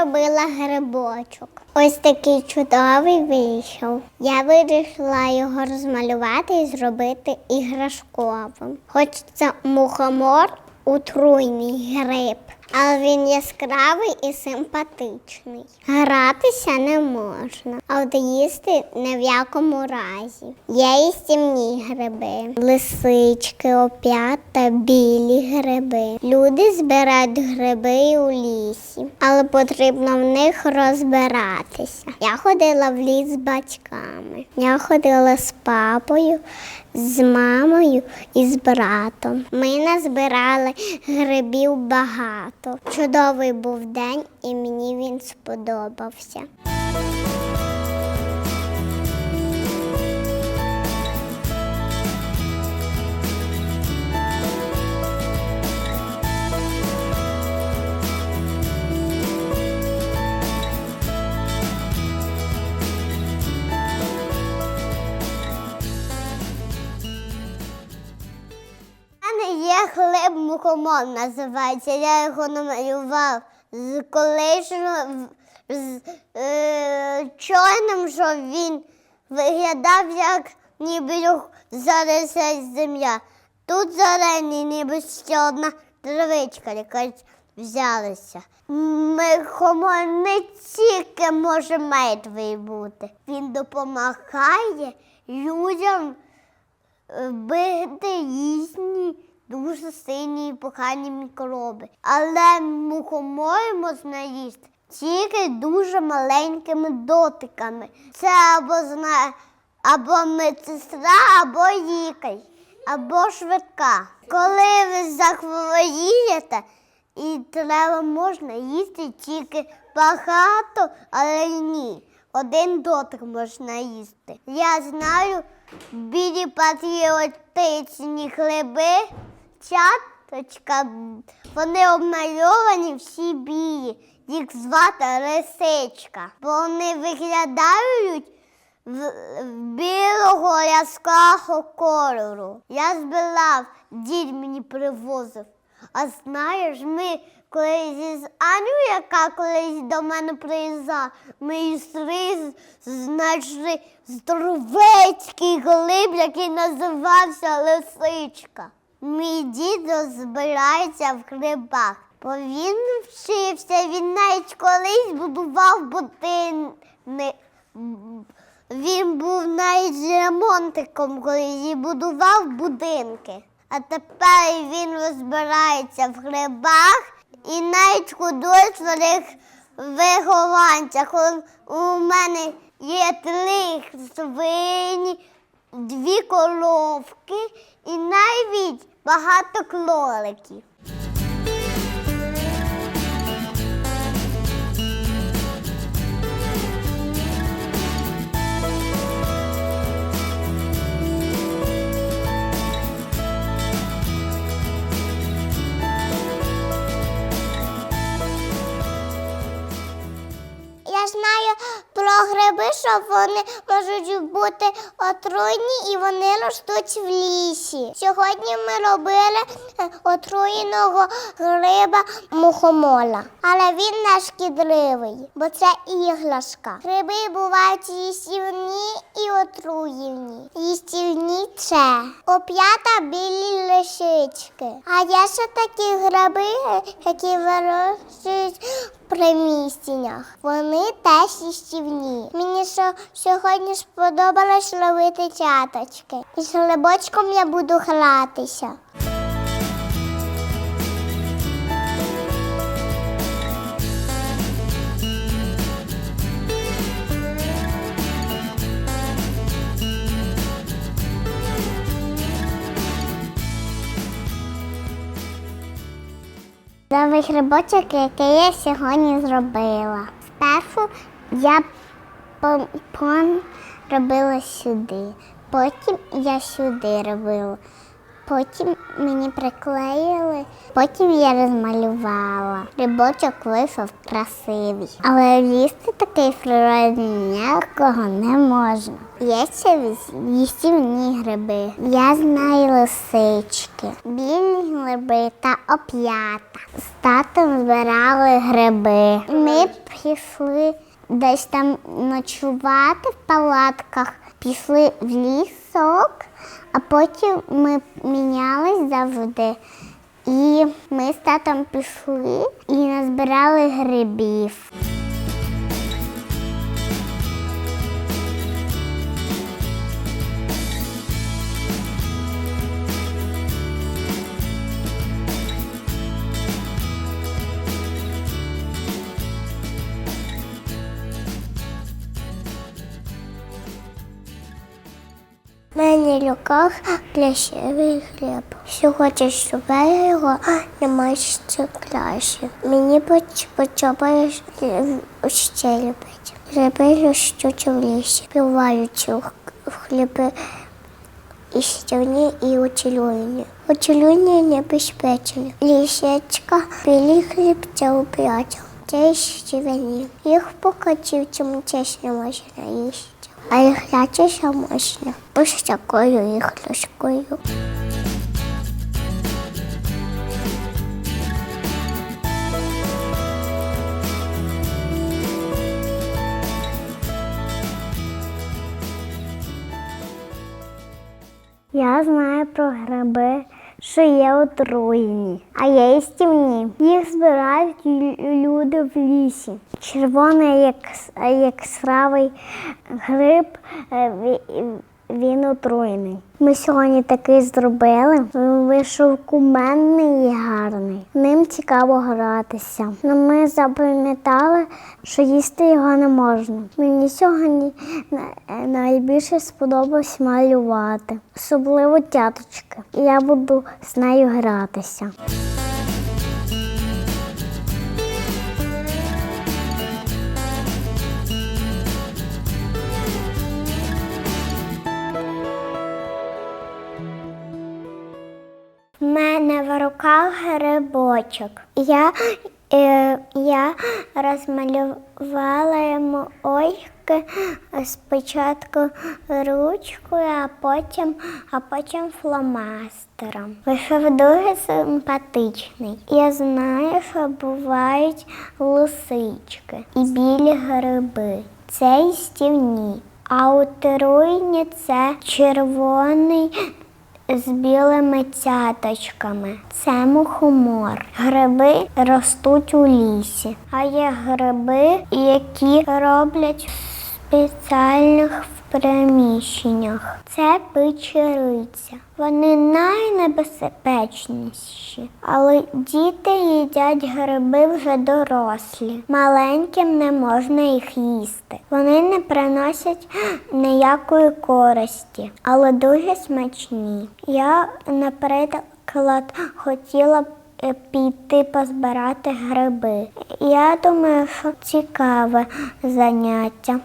Робила грибочок. Ось такий чудовий вийшов. Я вирішила його розмалювати і зробити іграшковим. Хоч це мухомор отруйний гриб, але він яскравий і симпатичний. Гратися не можна, а от їсти не в якому разі. Є і стімні гриби, лисички, опята, білі гриби. Люди збирають гриби у лісі, але потрібно в них розбиратися. Я ходила в ліс з батьками. Я ходила з папою, з мамою і з братом. Ми назбирали грибів багато. Чудовий був день, і мені він сподобався. Хліб називається. Я його намалював з колишнього з е, чорним, що він виглядав як ніби його заросла земля. Тут зелені, ніби ще одна травичка якась взялася. Ми Мухомор не тільки може мертвий бути. Він допомагає людям бити їхні дуже сильні і погані мікроби. Але мухомори можна їсти тільки дуже маленькими дотиками. Це або зна... або медсестра, або лікар, або швидка. Коли ви захворієте, і треба можна їсти тільки багато, але ні. Один дотик можна їсти. Я знаю білі патріотичні хліби, чаточка, вони обмальовані всі білі. Їх звати лисичка, бо вони виглядають в, білого яскравого кольору. Я збирав, дід мені привозив. А знаєш, ми колись з Аню, яка колись до мене приїздила, ми йшли, знайшли здоровецький глиб, який називався лисичка. Мій дід збирається в грибах, бо він вчився, він навіть колись будував будинки. Він був навіть ремонтиком, колись і будував будинки. А тепер він розбирається в грибах і навіть своїх вихованцях. У мене є три свині, дві коровки і навіть багато кроликів. Що вони можуть бути отруйні і вони ростуть в лісі. Сьогодні ми робили е, отруєного гриба мухомола, але він не шкідливий, бо це іграшка. Гриби бувають їстівні і отруєвні. Їстівні це оп'ята білі лисички. А є ще такі гриби, які вирощують в приміщеннях. Вони теж їстівні. Мені що сьогодні сподобалось ловити чаточки. І з грибочком я буду гратися. Новий грибочок, який я сьогодні зробила. Спершу я помпон робила сюди, потім я сюди робила потім мені приклеїли. Потім я розмалювала. Рибочок вийшов красивий. Але їсти такий природний ніякого не можна. Є ще їстівні гриби. Я знаю лисички, білі гриби та оп'ята. З татом збирали гриби. Ми пішли десь там ночувати в палатках, пішли в лісок, а потім ми мінялись завжди. І ми з татом пішли і назбирали грибів. Мене руках пляшевий хліб. Що хочеш, я його не майже краще. Мені подобається ще любити. Гриби ростуть в лісі, співаючи в хліби і стівні, і оцілювання. Оцілювання небезпечні. Лісечка, білий хліб це оп'ятя. Це стівні. Їх покатівцям теж не можна їсти. А їх ячіся можна. Ось такою їх ложкою. Я знаю про гриби, що є отруєні, а є і стівні. Їх збирають люди в лісі. Червоний як, як сравий гриб, е, він отруєний. Ми сьогодні такий зробили. Він вийшов куменний і гарний. Ним цікаво гратися. Ну, ми запам'ятали, що їсти його не можна. Мені сьогодні найбільше сподобалось малювати, особливо тяточки. Я буду з нею гратися. В руках грибочок. Я, е, я розмалювала йому ойки спочатку ручкою, а потім, а потім фломастером. Вийшов дуже симпатичний. Я знаю, що бувають лисички і білі гриби. Це і стівні. А отруйні це червоний з білими цяточками. Це мухомор. Гриби ростуть у лісі, а є гриби, які роблять спеціальних приміщеннях. Це печериця. Вони найнебезпечніші, але діти їдять гриби вже дорослі. Маленьким не можна їх їсти. Вони не приносять ніякої користі, але дуже смачні. Я, наприклад, хотіла б е, піти позбирати гриби. Я думаю, що цікаве заняття.